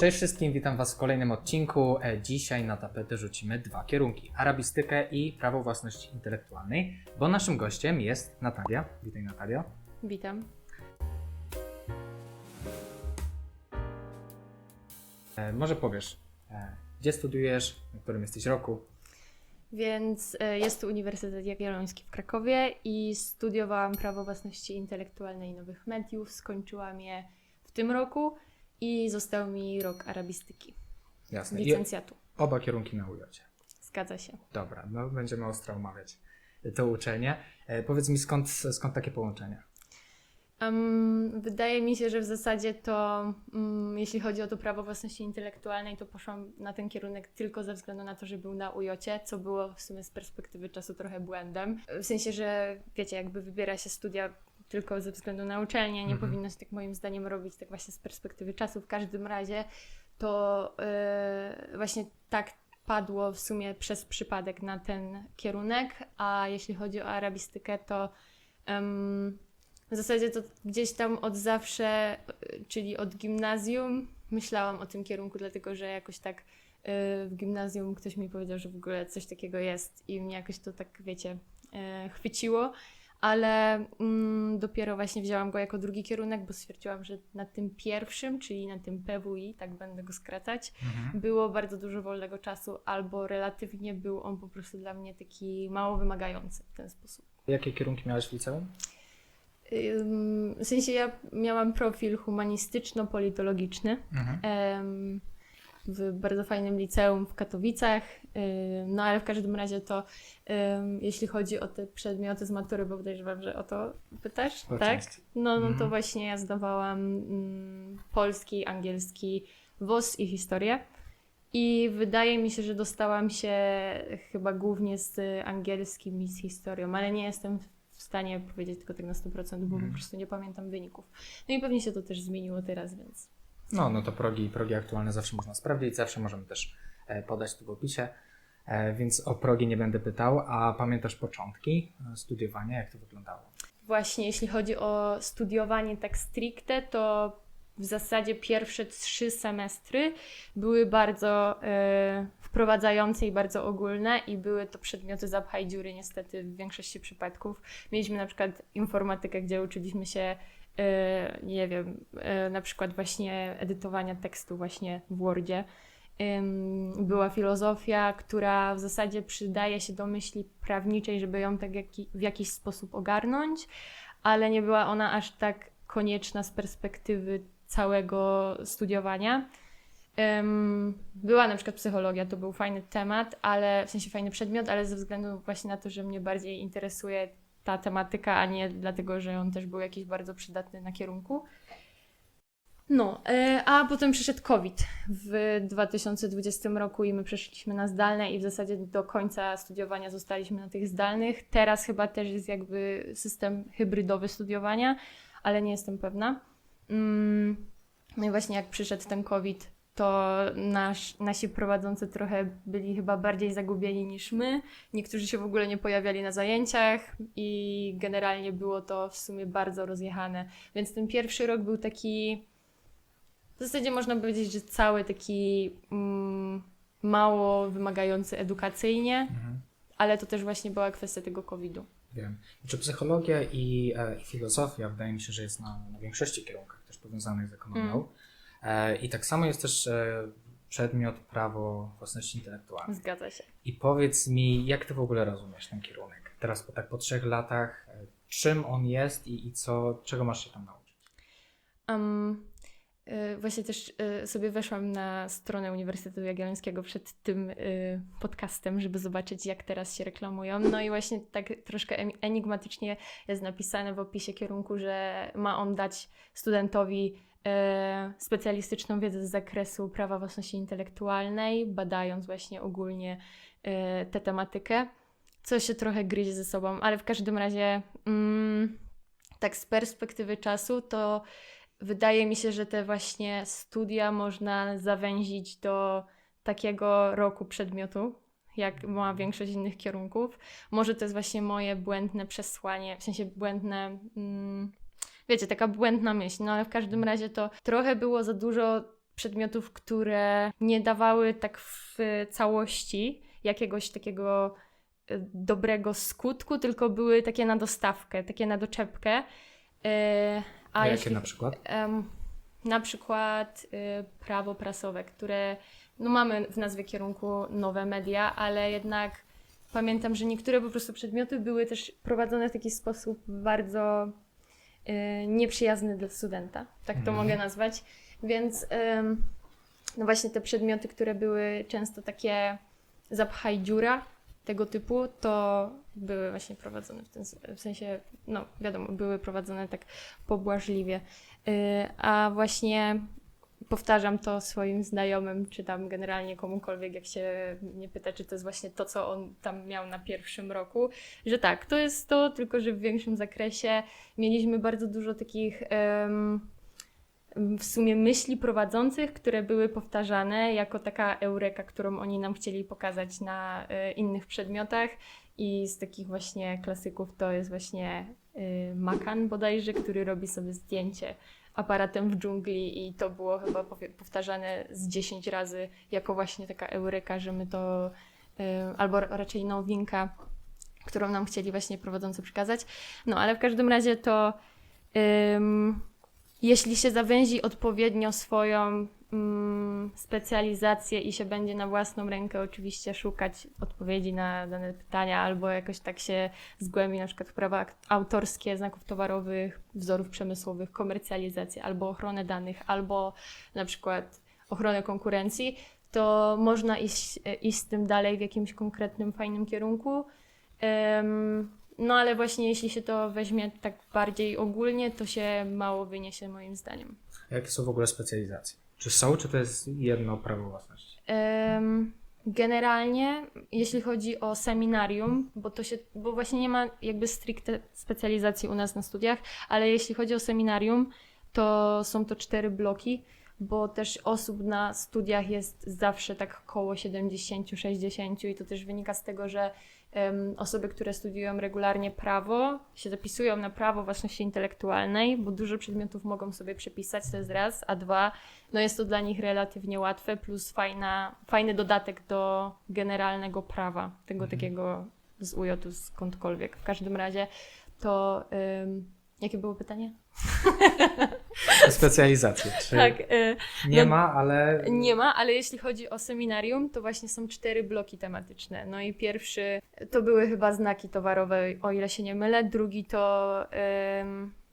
Cześć wszystkim, witam Was w kolejnym odcinku. E, Dzisiaj na tapetę rzucimy dwa kierunki: arabistykę i prawo własności intelektualnej, bo naszym gościem jest Natalia. Witaj Natalia. Witam. E, Może powiesz, e, gdzie studiujesz, na którym jesteś roku? Więc e, jest tu Uniwersytet Jagielloński w Krakowie i studiowałam prawo własności intelektualnej i nowych mediów. Skończyłam je w tym roku i został mi rok arabistyki, Jasne. I licencjatu. oba kierunki na ujocie. Zgadza się. Dobra, no będziemy ostro omawiać to uczenie. E, Powiedz mi, skąd, skąd takie połączenia? Em, wydaje mi się, że w zasadzie to, mm, jeśli chodzi o to prawo własności intelektualnej, to poszłam na ten kierunek tylko ze względu na to, że był na ujocie, co było w sumie z perspektywy czasu trochę błędem. W sensie, że wiecie, jakby wybiera się studia tylko ze względu na uczelnię, nie Mhm. powinno się tak moim zdaniem robić tak właśnie z perspektywy czasu. W każdym razie to yy, właśnie tak padło w sumie przez przypadek na ten kierunek, a jeśli chodzi o arabistykę, to w zasadzie to gdzieś tam od zawsze, y, czyli od gimnazjum, myślałam o tym kierunku, dlatego że jakoś tak y, w gimnazjum ktoś mi powiedział, że w ogóle coś takiego jest i mnie jakoś to tak, wiecie, chwyciło. Ale mm, dopiero właśnie wzięłam go jako drugi kierunek, bo stwierdziłam, że na tym pierwszym, czyli na tym PWI, tak będę go skracać, Mhm. było bardzo dużo wolnego czasu, albo relatywnie był on po prostu dla mnie taki mało wymagający w ten sposób. Jakie kierunki miałeś w liceum? W sensie ja miałam profil humanistyczno-politologiczny Mhm. em, w bardzo fajnym liceum w Katowicach. No ale w każdym razie to, jeśli chodzi o te przedmioty z matury, bo podejrzewam, że o to pytasz, Po tak? No, no to Mhm. właśnie ja zdawałam mm, polski, angielski, WOS i historię. I wydaje mi się, że dostałam się chyba głównie z angielskim i z historią, ale nie jestem w stanie powiedzieć tylko tak na 100%, bo Mhm. po prostu nie pamiętam wyników. No i pewnie się to też zmieniło teraz, więc No, no to progi, progi aktualne zawsze można sprawdzić, zawsze możemy też e, podać tu w opisie, e, więc o progi nie będę pytał, a pamiętasz początki e, studiowania, jak to wyglądało? Właśnie jeśli chodzi o studiowanie tak stricte, to w zasadzie pierwsze trzy semestry były bardzo wprowadzające i bardzo ogólne i były to przedmioty zapchaj dziury niestety w większości przypadków. Mieliśmy na przykład informatykę, gdzie uczyliśmy się nie wiem, e, na przykład właśnie edytowania tekstu właśnie w Wordzie. Była filozofia, która w zasadzie przydaje się do myśli prawniczej, żeby ją tak w jakiś sposób ogarnąć, ale nie była ona aż tak konieczna z perspektywy całego studiowania. Była na przykład psychologia, to był fajny temat, ale w sensie fajny przedmiot, ale ze względu właśnie na to, że mnie bardziej interesuje ta tematyka, a nie dlatego, że on też był jakiś bardzo przydatny na kierunku. No, e, a potem przyszedł COVID w 2020 roku i my przeszliśmy na zdalne i w zasadzie do końca studiowania zostaliśmy na tych zdalnych. Teraz chyba też jest jakby system hybrydowy studiowania, ale nie jestem pewna. Mm, No i właśnie jak przyszedł ten COVID, to nasz, nasi prowadzący trochę byli chyba bardziej zagubieni niż my. Niektórzy się w ogóle nie pojawiali na zajęciach i generalnie było to w sumie bardzo rozjechane. Więc ten pierwszy rok był taki, w zasadzie można powiedzieć, że cały taki mm, mało wymagający edukacyjnie, Mhm. ale to też właśnie była kwestia tego COVID-u. Wiem. Znaczy psychologia i, e, i filozofia wydaje mi się, że jest na, na większości kierunkach też powiązanych z ekonomią. Mm. E, I tak samo jest też e, przedmiot prawo własności intelektualnej. Zgadza się. I powiedz mi, jak ty w ogóle rozumiesz ten kierunek? Teraz po, tak po trzech latach, e, czym on jest i, i co, czego masz się tam nauczyć? Um, właśnie też y, sobie weszłam na stronę Uniwersytetu Jagiellońskiego przed tym y, podcastem, żeby zobaczyć, jak teraz się reklamują. No i właśnie tak troszkę enigmatycznie jest napisane w opisie kierunku, że ma on dać studentowi e, specjalistyczną wiedzę z zakresu prawa własności intelektualnej, badając właśnie ogólnie e, tę tematykę, co się trochę gryzie ze sobą, ale w każdym razie mm, tak z perspektywy czasu to wydaje mi się, że te właśnie studia można zawęzić do takiego roku przedmiotu, jak ma większość innych kierunków. Może to jest właśnie moje błędne przesłanie, w sensie błędne. Mm, wiecie, taka błędna myśl, no ale w każdym razie to trochę było za dużo przedmiotów, które nie dawały tak w całości jakiegoś takiego e, dobrego skutku, tylko były takie na dostawkę, takie na doczepkę. A jakie jeśli- na przykład? Em, na przykład y, prawo prasowe, które no mamy w nazwie kierunku nowe media, ale jednak pamiętam, że niektóre po prostu przedmioty były też prowadzone w taki sposób bardzo y, nieprzyjazny dla studenta, tak to Mhm. mogę nazwać. Więc em, no właśnie te przedmioty, które były często takie zapchaj dziura tego typu, to były właśnie prowadzone w ten w sensie, no wiadomo, były prowadzone tak pobłażliwie. Y, A właśnie powtarzam to swoim znajomym, czy tam generalnie komukolwiek, jak się mnie pyta, czy to jest właśnie to, co on tam miał na pierwszym roku, że tak, to jest to, tylko że w większym zakresie. Mieliśmy bardzo dużo takich w sumie myśli prowadzących, które były powtarzane jako taka eureka, którą oni nam chcieli pokazać na e, innych przedmiotach. I z takich właśnie klasyków to jest właśnie y, Makan bodajże, który robi sobie zdjęcie aparatem w dżungli i to było chyba powtarzane z 10 razy jako właśnie taka eureka, że my to, y, albo ra- raczej nowinka, którą nam chcieli właśnie prowadzący przekazać. No ale w każdym razie to jeśli się zawęzi odpowiednio swoją mm, specjalizację i się będzie na własną rękę oczywiście szukać odpowiedzi na dane pytania, albo jakoś tak się zgłębi na przykład w prawa autorskie znaków towarowych, wzorów przemysłowych, komercjalizację, albo ochronę danych, albo na przykład ochronę konkurencji, to można iść, e, iść z tym dalej w jakimś konkretnym, fajnym kierunku. Em, no ale właśnie jeśli się to weźmie tak bardziej ogólnie, to się mało wyniesie moim zdaniem. Jakie są w ogóle specjalizacje? Czy są, czy to jest jedno prawo własności? Em, Generalnie, jeśli chodzi o seminarium, bo to się, bo właśnie nie ma jakby stricte specjalizacji u nas na studiach, ale jeśli chodzi o seminarium, to są to cztery bloki, bo też osób na studiach jest zawsze tak koło 70-60 i to też wynika z tego, że osoby, które studiują regularnie prawo, się zapisują na prawo własności intelektualnej, bo dużo przedmiotów mogą sobie przepisać, to jest raz, a dwa, no jest to dla nich relatywnie łatwe, plus fajna, fajny dodatek do generalnego prawa, tego Mhm. takiego z UJ-u, skądkolwiek. W każdym razie to... ym, jakie było pytanie? Specjalizacje. Czy Tak, y, nie no- ma, ale nie ma, ale jeśli chodzi o seminarium, to właśnie są cztery bloki tematyczne. No i pierwszy to były chyba znaki towarowe, o ile się nie mylę. Drugi to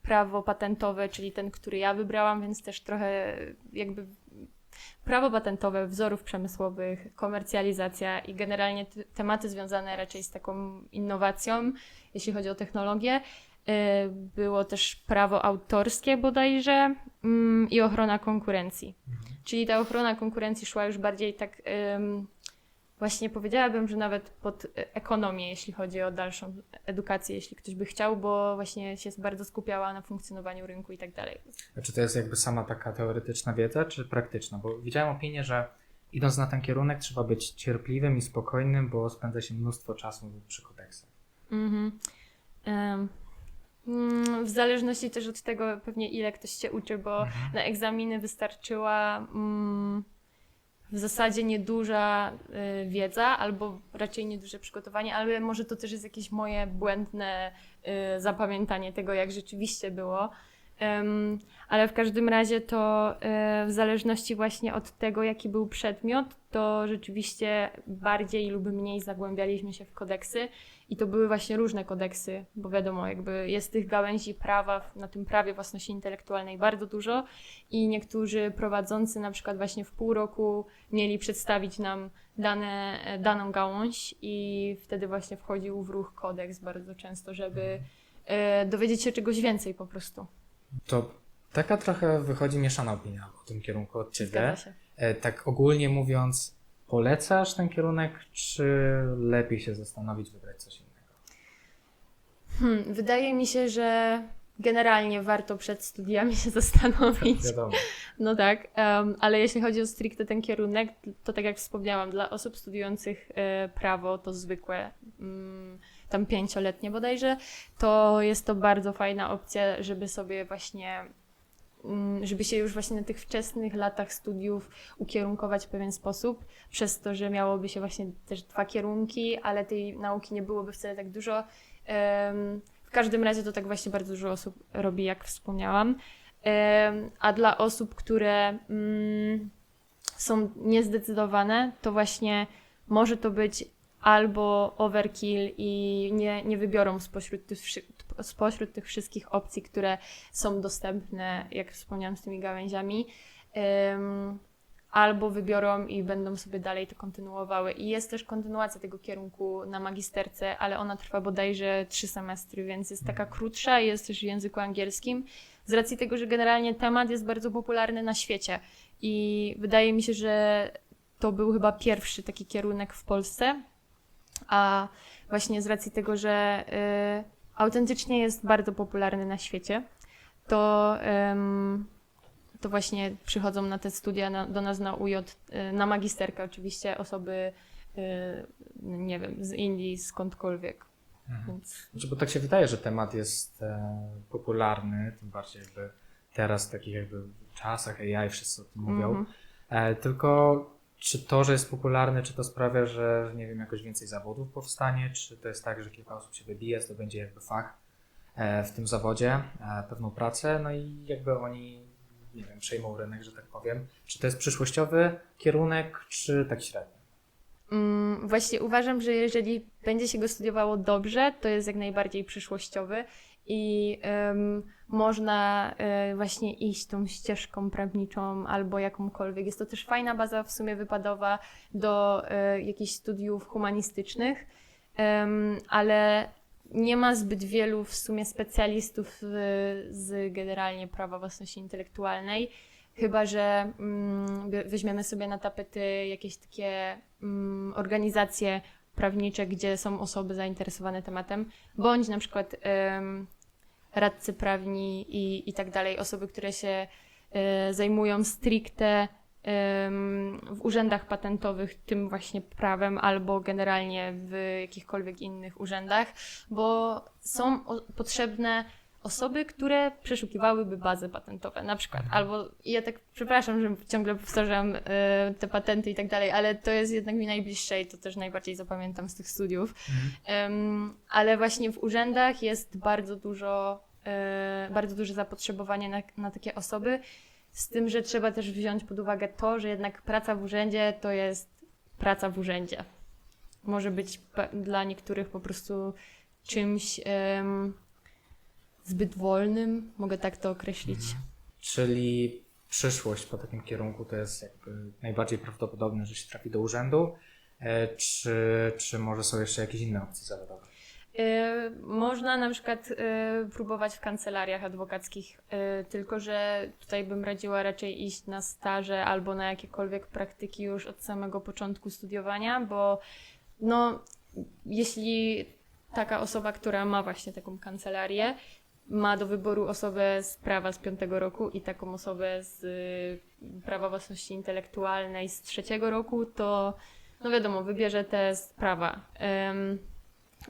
prawo patentowe, czyli ten, który ja wybrałam, więc też trochę jakby prawo patentowe, wzorów przemysłowych, komercjalizacja i generalnie te- tematy związane raczej z taką innowacją, jeśli chodzi o technologię. Y, Było też prawo autorskie bodajże mm, i ochrona konkurencji. Czyli ta ochrona konkurencji szła już bardziej tak, właśnie powiedziałabym, że nawet pod ekonomię, jeśli chodzi o dalszą edukację, jeśli ktoś by chciał, bo właśnie się bardzo skupiała na funkcjonowaniu rynku i tak dalej. czy to jest jakby sama taka teoretyczna wiedza, czy praktyczna? Bo widziałem opinię, że idąc na ten kierunek trzeba być cierpliwym i spokojnym, bo spędza się mnóstwo czasu przy kodeksach. Mhm. Mm, w zależności też od tego pewnie ile ktoś się uczy, bo Mhm. na egzaminy wystarczyła mm, w zasadzie nieduża y, wiedza, albo raczej nieduże przygotowanie, ale może to też jest jakieś moje błędne y, zapamiętanie tego, jak rzeczywiście było. Ale w każdym razie to y, w zależności właśnie od tego, jaki był przedmiot, to rzeczywiście bardziej lub mniej zagłębialiśmy się w kodeksy. I to były właśnie różne kodeksy, bo wiadomo, jakby jest tych gałęzi prawa na tym prawie własności intelektualnej bardzo dużo i niektórzy prowadzący na przykład właśnie w pół roku mieli przedstawić nam dane, e, daną gałąź i wtedy właśnie wchodził w ruch kodeks bardzo często, żeby e, dowiedzieć się czegoś więcej po prostu. To taka trochę wychodzi mieszana opinia o tym kierunku od Ciebie. E, Tak ogólnie mówiąc, polecasz ten kierunek, czy lepiej się zastanowić, wybrać coś innego? Hmm, wydaje mi się, że generalnie warto przed studiami się zastanowić. Wiadomo. No tak, em, ale jeśli chodzi o stricte ten kierunek, to tak jak wspomniałam, dla osób studiujących e, prawo, to zwykłe, mm, tam pięcioletnie bodajże, to jest to bardzo fajna opcja, żeby sobie właśnie żeby się już właśnie na tych wczesnych latach studiów ukierunkować w pewien sposób, przez to, że miałoby się właśnie też dwa kierunki, ale tej nauki nie byłoby wcale tak dużo. W każdym razie to tak właśnie bardzo dużo osób robi, jak wspomniałam. A dla osób, które mm, są niezdecydowane, to właśnie może to być albo overkill i nie, nie wybiorą spośród tych, spośród tych wszystkich opcji, które są dostępne, jak wspomniałam, z tymi gałęziami. Em, albo wybiorą i będą sobie dalej to kontynuowały. I jest też kontynuacja tego kierunku na magisterce, ale ona trwa bodajże trzy semestry, więc jest taka krótsza i jest też w języku angielskim. Z racji tego, że generalnie temat jest bardzo popularny na świecie. I wydaje mi się, że to był chyba pierwszy taki kierunek w Polsce. A właśnie z racji tego, że y, autentycznie jest bardzo popularny na świecie, to, to właśnie przychodzą na te studia na, do nas na UJ, y, na magisterkę oczywiście, osoby, y, nie wiem, z Indii, skądkolwiek. Więc Znaczy, bo tak się wydaje, że temat jest e, popularny, tym bardziej jakby teraz w takich jakby czasach AI wszyscy o tym mówią. Mhm. E, tylko czy to, że jest popularny, czy to sprawia, że nie wiem, jakoś więcej zawodów powstanie, czy to jest tak, że kilka osób się wybije, to będzie jakby fach e, w tym zawodzie, e, pewną pracę, no i jakby oni, nie wiem, przejmą rynek, że tak powiem. Czy to jest przyszłościowy kierunek, czy tak średnio? Mm, Właśnie uważam, że jeżeli będzie się go studiowało dobrze, to jest jak najbardziej przyszłościowy i em, można e, właśnie iść tą ścieżką prawniczą albo jakąkolwiek. Jest to też fajna baza w sumie wypadowa do e, jakichś studiów humanistycznych, ale nie ma zbyt wielu w sumie specjalistów z generalnie prawa własności intelektualnej. Chyba, że mm, we- weźmiemy sobie na tapety jakieś takie mm, organizacje prawnicze, gdzie są osoby zainteresowane tematem, bądź na przykład em, radcy prawni i, i tak dalej, osoby, które się e, zajmują stricte w urzędach patentowych tym właśnie prawem albo generalnie w jakichkolwiek innych urzędach, bo są potrzebne osoby, które przeszukiwałyby bazy patentowe, na przykład. Albo ja tak przepraszam, że ciągle powtarzam e, te patenty i tak dalej, ale to jest jednak mi najbliższe i to też najbardziej zapamiętam z tych studiów. Em, ale właśnie w urzędach jest bardzo dużo, e, bardzo duże zapotrzebowanie na, na takie osoby, z tym, że trzeba też wziąć pod uwagę to, że jednak praca w urzędzie to jest praca w urzędzie. Może być dla niektórych po prostu czymś zbyt wolnym, mogę tak to określić. Czyli przyszłość po takim kierunku to jest jakby najbardziej prawdopodobne, że się trafi do urzędu, e, czy, czy może są jeszcze jakieś inne opcje zawodowe? Y, Można na przykład y, próbować w kancelariach adwokackich, tylko że tutaj bym radziła raczej iść na staże albo na jakiekolwiek praktyki już od samego początku studiowania, bo no, jeśli taka osoba, która ma właśnie taką kancelarię, ma do wyboru osobę z prawa z piątego roku i taką osobę z y, prawa własności intelektualnej z trzeciego roku, to no wiadomo, wybierze te z prawa. Ym,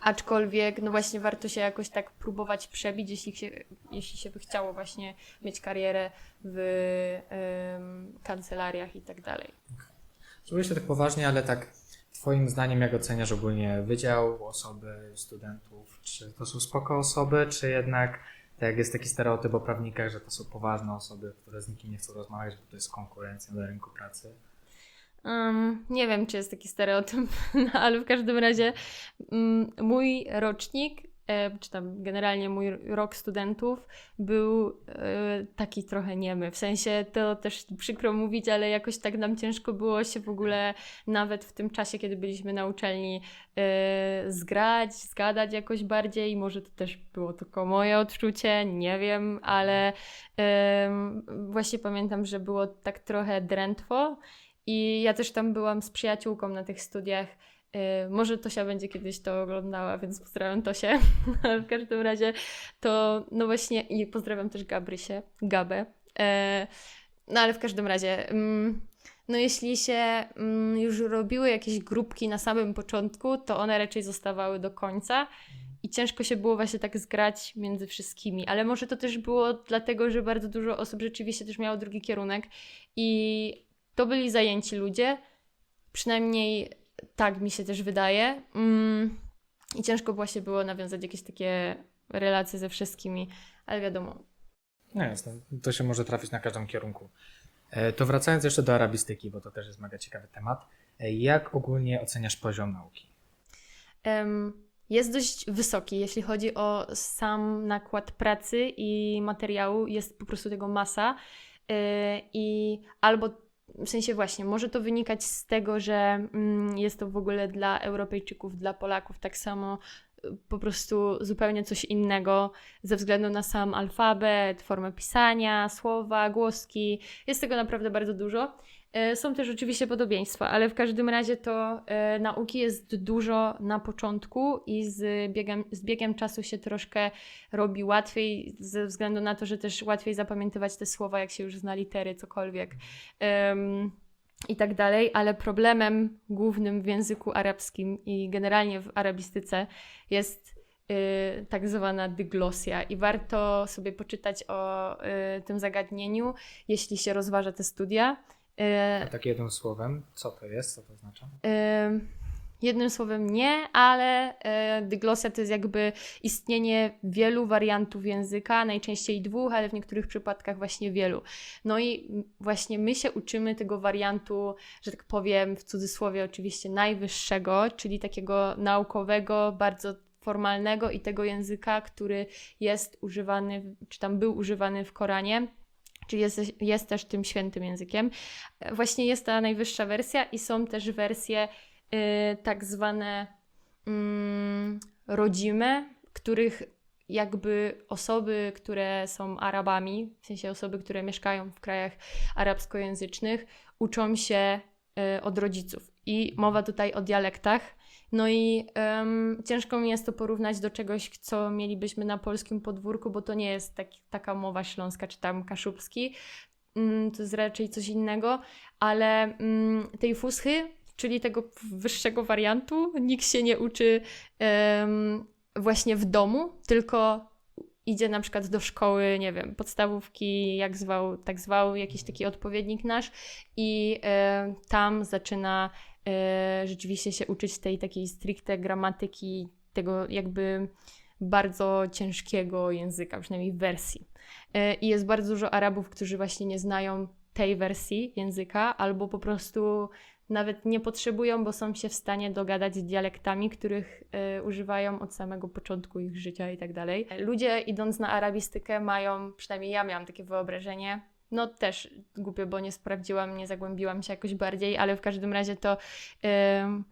Aczkolwiek, no właśnie warto się jakoś tak próbować przebić, jeśli się, jeśli się by chciało właśnie mieć karierę w em, kancelariach i tak dalej. Się tak poważnie, ale tak Twoim zdaniem jak oceniasz ogólnie wydział, osoby, studentów? Czy to są spoko osoby, czy jednak tak jak jest taki stereotyp o prawnikach, że to są poważne osoby, które z nikim nie chcą rozmawiać, bo to jest konkurencja na rynku pracy? Um, nie wiem, czy jest taki stereotyp, no, ale w każdym razie mm, mój rocznik, czy tam generalnie mój rok studentów był e, taki trochę niemy. W sensie to też przykro mówić, ale jakoś tak nam ciężko było się w ogóle nawet w tym czasie, kiedy byliśmy na uczelni e, zgrać, zgadać jakoś bardziej. Może to też było tylko moje odczucie, nie wiem, ale właśnie pamiętam, że było tak trochę drętwo. I ja też tam byłam z przyjaciółką na tych studiach. Yy, może Tosia będzie kiedyś to oglądała, więc pozdrawiam Tosię. W każdym razie to, no właśnie, i pozdrawiam też Gabrysię, Gabę. E, no ale w każdym razie, mm, no jeśli się mm, już robiły jakieś grupki na samym początku, to one raczej zostawały do końca. i ciężko się było właśnie tak zgrać między wszystkimi, ale może to też było dlatego, że bardzo dużo osób rzeczywiście też miało drugi kierunek i to byli zajęci ludzie, przynajmniej tak mi się też wydaje. Mm, I ciężko właśnie było nawiązać jakieś takie relacje ze wszystkimi, ale wiadomo. No jasne, to się może trafić na każdym kierunku. E, To wracając jeszcze do arabistyki, bo to też jest mega ciekawy temat. E, Jak ogólnie oceniasz poziom nauki? Jest dość wysoki, jeśli chodzi o sam nakład pracy i materiału, jest po prostu tego masa. E, I albo w sensie właśnie, może to wynikać z tego, że mm, jest to w ogóle dla Europejczyków, dla Polaków tak samo y, po prostu zupełnie coś innego ze względu na sam alfabet, formę pisania, słowa, głoski. Jest tego naprawdę bardzo dużo. E, Są też oczywiście podobieństwa, ale w każdym razie to e, nauki jest dużo na początku i z biegiem, z biegiem czasu się troszkę robi łatwiej, ze względu na to, że też łatwiej zapamiętywać te słowa, jak się już zna litery, cokolwiek. Em, i tak dalej, ale problemem głównym w języku arabskim i generalnie w arabistyce jest y, tak zwana dyglosja i warto sobie poczytać o y, tym zagadnieniu, jeśli się rozważa te studia. Y, A tak jednym słowem, co to jest, co to oznacza? Ym, Jednym słowem nie, ale e, dyglosja to jest jakby istnienie wielu wariantów języka, najczęściej dwóch, ale w niektórych przypadkach właśnie wielu. No i właśnie my się uczymy tego wariantu, że tak powiem w cudzysłowie oczywiście najwyższego, czyli takiego naukowego, bardzo formalnego i tego języka, który jest używany, czy tam był używany w Koranie. Czyli jest, jest też tym świętym językiem. E, Właśnie jest ta najwyższa wersja i są też wersje y, tak zwane mm, rodzime, których jakby osoby, które są Arabami, w sensie osoby, które mieszkają w krajach arabskojęzycznych, uczą się y, od rodziców. I mowa tutaj o dialektach. No i em, ciężko mi jest to porównać do czegoś, co mielibyśmy na polskim podwórku, bo to nie jest tak, taka mowa śląska czy tam kaszubski. Mm, to jest raczej coś innego, ale mm, tej fuschy, czyli tego wyższego wariantu, nikt się nie uczy właśnie w domu, tylko idzie na przykład do szkoły, nie wiem, podstawówki, jak zwał, tak zwał, jakiś taki odpowiednik nasz i e, tam zaczyna rzeczywiście się uczyć tej takiej stricte gramatyki, tego jakby bardzo ciężkiego języka, przynajmniej wersji. E, I jest bardzo dużo Arabów, którzy właśnie nie znają tej wersji języka, albo po prostu nawet nie potrzebują, bo są się w stanie dogadać z dialektami, których e, używają od samego początku ich życia i tak dalej. Ludzie idąc na arabistykę mają, przynajmniej ja miałam takie wyobrażenie, no też głupio, bo nie sprawdziłam, nie zagłębiłam się jakoś bardziej, ale w każdym razie to em,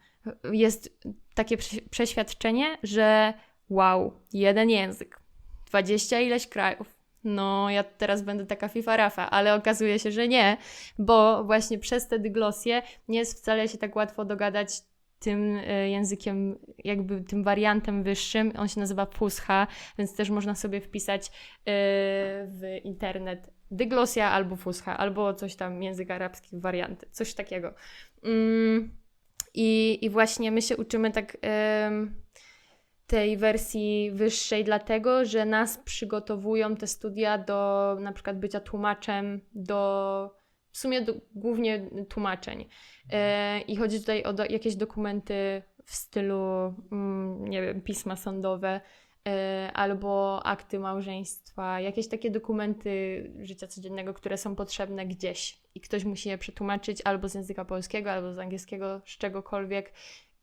jest takie prze- przeświadczenie, że wow, jeden język, dwadzieścia ileś krajów. No, ja teraz będę taka FIFA Rafa, ale okazuje się, że nie, bo właśnie przez te dyglosje nie jest wcale się tak łatwo dogadać tym e, językiem, jakby tym wariantem wyższym. On się nazywa Fusha, więc też można sobie wpisać e, w internet dyglosja albo Fusha, albo coś tam język arabski, warianty, coś takiego. Mm, i, I właśnie my się uczymy tak tej wersji wyższej, dlatego że nas przygotowują te studia do na przykład bycia tłumaczem, do w sumie do, głównie tłumaczeń. E, I chodzi tutaj o do, jakieś dokumenty w stylu, mm, nie wiem, pisma sądowe albo akty małżeństwa, jakieś takie dokumenty życia codziennego, które są potrzebne gdzieś i ktoś musi je przetłumaczyć albo z języka polskiego, albo z angielskiego, z czegokolwiek.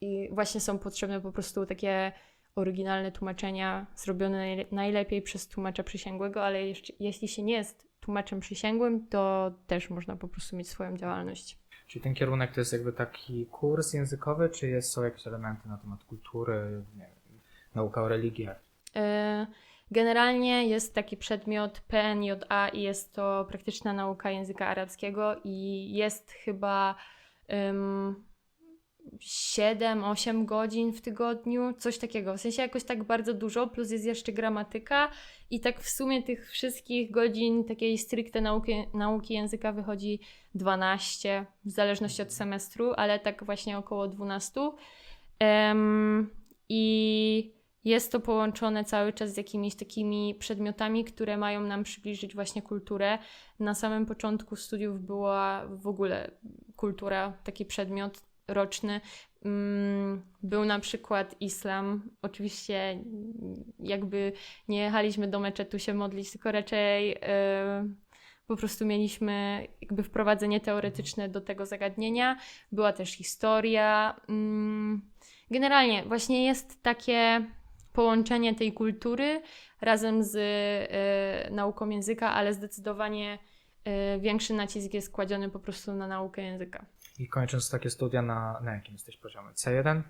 I właśnie są potrzebne po prostu takie oryginalne tłumaczenia zrobione najle- najlepiej przez tłumacza przysięgłego, ale jeszcze, jeśli się nie jest tłumaczem przysięgłym, to też można po prostu mieć swoją działalność. Czyli ten kierunek to jest jakby taki kurs językowy, czy jest, są jakieś elementy na temat kultury, nie wiem, nauka o religiach? E, Generalnie jest taki przedmiot PNJA i jest to praktyczna nauka języka arabskiego i jest chyba um, 7-8 godzin w tygodniu, coś takiego. W sensie jakoś tak bardzo dużo, plus jest jeszcze gramatyka i tak w sumie tych wszystkich godzin takiej stricte nauki, nauki języka wychodzi 12, w zależności od semestru, ale tak właśnie około 12. Em, I jest to połączone cały czas z jakimiś takimi przedmiotami, które mają nam przybliżyć właśnie kulturę. Na samym początku studiów była w ogóle kultura, taki przedmiot roczny. Mm, Był na przykład islam. Oczywiście jakby nie jechaliśmy do meczetu się modlić, tylko raczej e, po prostu mieliśmy jakby wprowadzenie teoretyczne do tego zagadnienia. Była też historia. Mm, Generalnie właśnie jest takie połączenie tej kultury razem z e, nauką języka, ale zdecydowanie e, większy nacisk jest kładziony po prostu na naukę języka. I kończąc takie studia, na, na jakim jesteś poziomie? C1?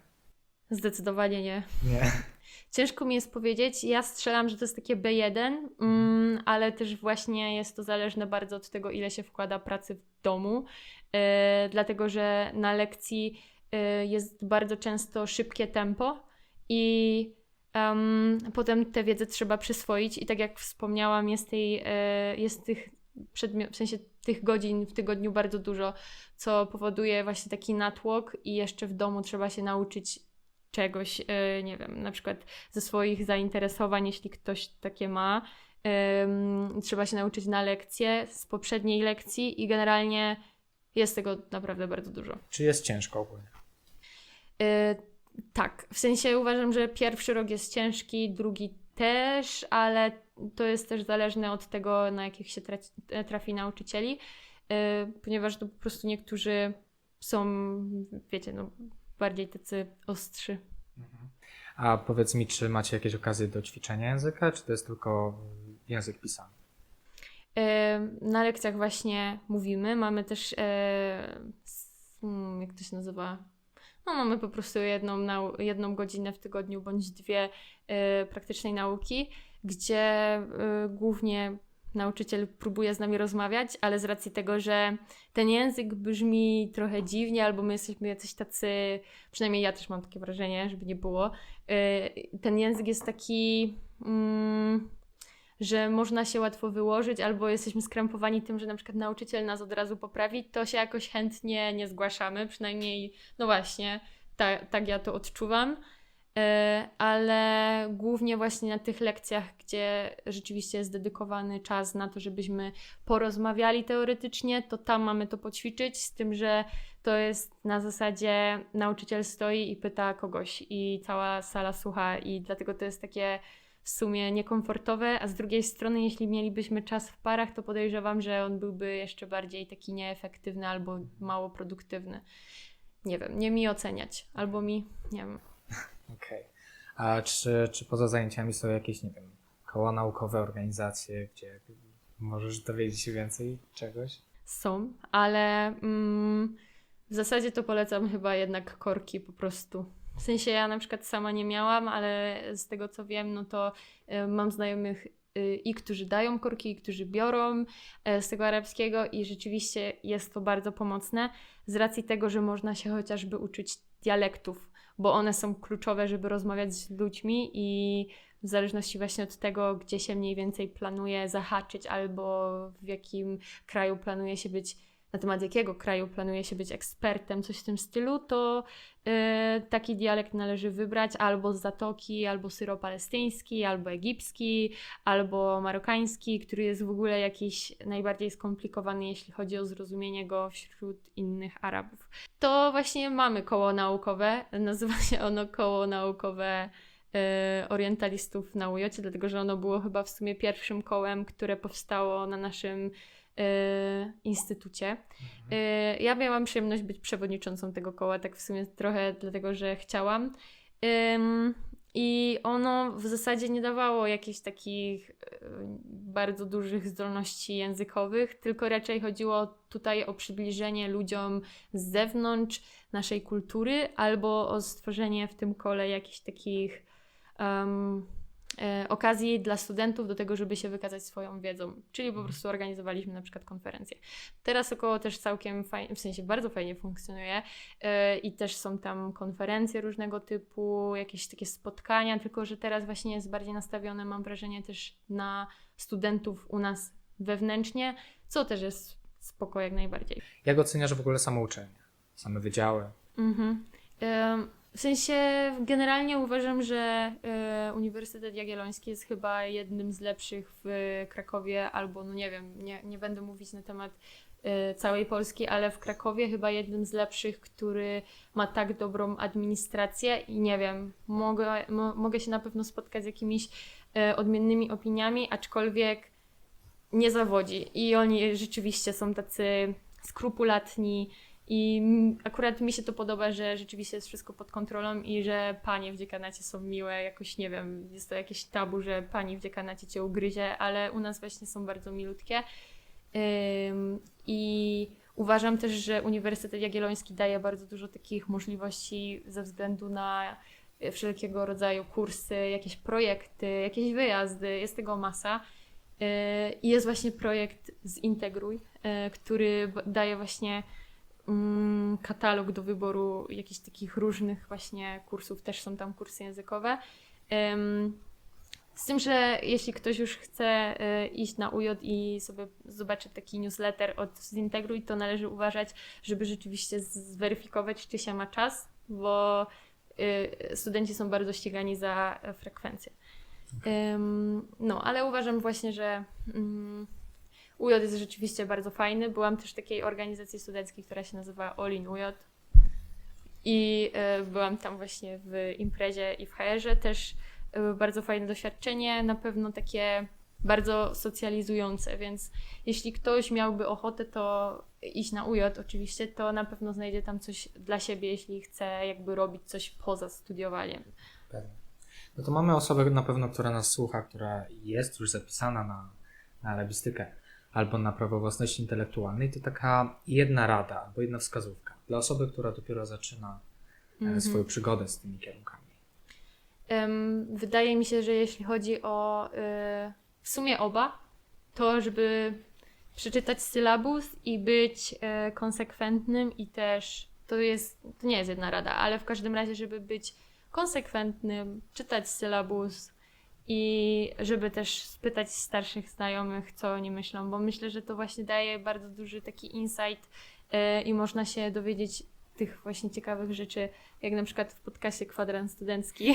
Zdecydowanie nie. Nie. Ciężko mi jest powiedzieć. Ja strzelam, że to jest takie B1, mm, ale też właśnie jest to zależne bardzo od tego, ile się wkłada pracy w domu, e, dlatego że na lekcji jest bardzo często szybkie tempo i em, potem tę wiedzę trzeba przyswoić i tak jak wspomniałam, jest, tej, e, jest tych przedmiot, w sensie tych godzin w tygodniu bardzo dużo, co powoduje właśnie taki natłok i jeszcze w domu trzeba się nauczyć czegoś, e, nie wiem, na przykład ze swoich zainteresowań, jeśli ktoś takie ma. Trzeba się nauczyć na lekcje z poprzedniej lekcji i generalnie jest tego naprawdę bardzo dużo. Czy jest ciężko ogólnie? Tak, w sensie uważam, że pierwszy rok jest ciężki, drugi też, ale to jest też zależne od tego, na jakich się e, trafi nauczycieli, e, ponieważ to po prostu niektórzy są, wiecie, no, bardziej tacy ostrzy. A powiedz mi, czy macie jakieś okazje do ćwiczenia języka, czy to jest tylko język pisany? E, Na lekcjach właśnie mówimy. Mamy też, hmm, jak to się nazywa? No, mamy po prostu jedną, jedną godzinę w tygodniu bądź dwie e, praktycznej nauki, gdzie e, głównie nauczyciel próbuje z nami rozmawiać, ale z racji tego, że ten język brzmi trochę dziwnie, albo my jesteśmy jacyś tacy, przynajmniej ja też mam takie wrażenie, żeby nie było, e, ten język jest taki. Mm, że można się łatwo wyłożyć, albo jesteśmy skrępowani tym, że na przykład nauczyciel nas od razu poprawi, to się jakoś chętnie nie zgłaszamy. Przynajmniej, no właśnie, ta, tak ja to odczuwam. E, Ale głównie właśnie na tych lekcjach, gdzie rzeczywiście jest dedykowany czas na to, żebyśmy porozmawiali teoretycznie, to tam mamy to poćwiczyć, z tym, że to jest na zasadzie nauczyciel stoi i pyta kogoś i cała sala słucha i dlatego to jest takie w sumie niekomfortowe, a z drugiej strony, jeśli mielibyśmy czas w parach, to podejrzewam, że on byłby jeszcze bardziej taki nieefektywny albo mało produktywny. Nie wiem, nie mi oceniać, albo mi, nie wiem. Okej. A czy, czy poza zajęciami są jakieś, nie wiem, koła naukowe, organizacje, gdzie możesz dowiedzieć się więcej czegoś? Są, ale mm, w zasadzie to polecam chyba jednak korki po prostu. W sensie ja na przykład sama nie miałam, ale z tego co wiem, no to y, mam znajomych y, i którzy dają korki, i którzy biorą y, z tego arabskiego i rzeczywiście jest to bardzo pomocne z racji tego, że można się chociażby uczyć dialektów, bo one są kluczowe, żeby rozmawiać z ludźmi i w zależności właśnie od tego, gdzie się mniej więcej planuje zahaczyć albo w jakim kraju planuje się być, na temat jakiego kraju planuje się być ekspertem, coś w tym stylu, to y, taki dialekt należy wybrać albo z Zatoki, albo syropalestyński, albo egipski, albo marokański, który jest w ogóle jakiś najbardziej skomplikowany, jeśli chodzi o zrozumienie go wśród innych Arabów. To właśnie mamy koło naukowe, nazywa się ono koło naukowe e, orientalistów na UJOcie, dlatego że ono było chyba w sumie pierwszym kołem, które powstało na naszym instytucie. E, ja miałam przyjemność być przewodniczącą tego koła, tak w sumie trochę dlatego, że chciałam. I ono w zasadzie nie dawało jakichś takich e, bardzo dużych zdolności językowych, tylko raczej chodziło tutaj o przybliżenie ludziom z zewnątrz naszej kultury albo o stworzenie w tym kole jakichś takich e, okazji dla studentów do tego, żeby się wykazać swoją wiedzą. Czyli po prostu organizowaliśmy na przykład konferencje. Teraz około też całkiem fajnie, w sensie bardzo fajnie funkcjonuje e, i też są tam konferencje różnego typu, jakieś takie spotkania, tylko że teraz właśnie jest bardziej nastawione, mam wrażenie, też na studentów u nas wewnętrznie, co też jest spoko jak najbardziej. Jak oceniasz w ogóle samo uczenie? Same wydziały? Mhm. Em, W sensie generalnie uważam, że e, Uniwersytet Jagielloński jest chyba jednym z lepszych w Krakowie, albo no nie wiem, nie, nie będę mówić na temat e, całej Polski, ale w Krakowie chyba jednym z lepszych, który ma tak dobrą administrację i nie wiem, mogę, mo, mogę się na pewno spotkać z jakimiś e, odmiennymi opiniami, aczkolwiek nie zawodzi. I oni rzeczywiście są tacy skrupulatni i akurat mi się to podoba, że rzeczywiście jest wszystko pod kontrolą i że panie w dziekanacie są miłe, jakoś nie wiem, jest to jakieś tabu, że pani w dziekanacie cię ugryzie, ale u nas właśnie są bardzo milutkie. I uważam też, że Uniwersytet Jagielloński daje bardzo dużo takich możliwości ze względu na wszelkiego rodzaju kursy, jakieś projekty, jakieś wyjazdy, jest tego masa. Y, I jest właśnie projekt Zintegruj, y, który daje właśnie katalog do wyboru jakichś takich różnych właśnie kursów, też są tam kursy językowe. Z tym, że jeśli ktoś już chce y, iść na UJ i sobie zobaczyć taki newsletter od Zintegruj, to należy uważać, żeby rzeczywiście zweryfikować, czy się ma czas, bo y, studenci są bardzo ścigani za e, frekwencję. No, ale uważam właśnie, że mm, UJ jest rzeczywiście bardzo fajny. Byłam też w takiej organizacji studenckiej, która się nazywa All in UJ. I e, byłam tam właśnie w imprezie i w HR-ze. Też e, bardzo fajne doświadczenie, na pewno takie bardzo socjalizujące, więc jeśli ktoś miałby ochotę to iść na UJ oczywiście, to na pewno znajdzie tam coś dla siebie, jeśli chce jakby robić coś poza studiowaniem. Pewnie. No to mamy osobę na pewno, która nas słucha, która jest już zapisana na, na arabistykę albo na prawo własności intelektualnej. To taka jedna rada albo jedna wskazówka dla osoby, która dopiero zaczyna e, Mhm. swoją przygodę z tymi kierunkami. Wydaje mi się, że jeśli chodzi o y, w sumie oba, to żeby przeczytać sylabus i być e, konsekwentnym i też to jest, to nie jest jedna rada, ale w każdym razie, żeby być konsekwentnym, czytać sylabus i żeby też spytać starszych znajomych, co oni myślą, bo myślę, że to właśnie daje bardzo duży taki insight e, i można się dowiedzieć tych właśnie ciekawych rzeczy, jak na przykład w podcaście Kwadrans Studencki.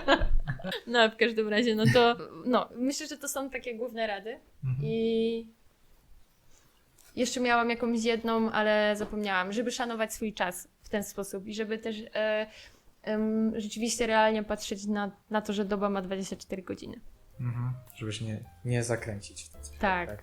no, w każdym razie, no to no, myślę, że to są takie główne rady. Mhm. I jeszcze miałam jakąś jedną, ale zapomniałam, żeby szanować swój czas w ten sposób i żeby też e, em, rzeczywiście realnie patrzeć na, na to, że doba ma 24 godziny. Mhm. Żeby się nie, nie zakręcić w ten sposób. Tak.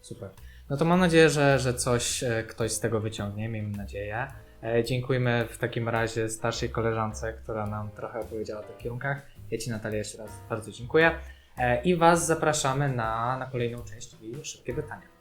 Super. No to mam nadzieję, że, że coś e, ktoś z tego wyciągnie, miejmy nadzieję. E, dziękujemy w takim razie starszej koleżance, która nam trochę opowiedziała o tych kierunkach. Ja Ci Natalia jeszcze raz bardzo dziękuję. E, I Was zapraszamy na, na kolejną część, czyli szybkie pytania.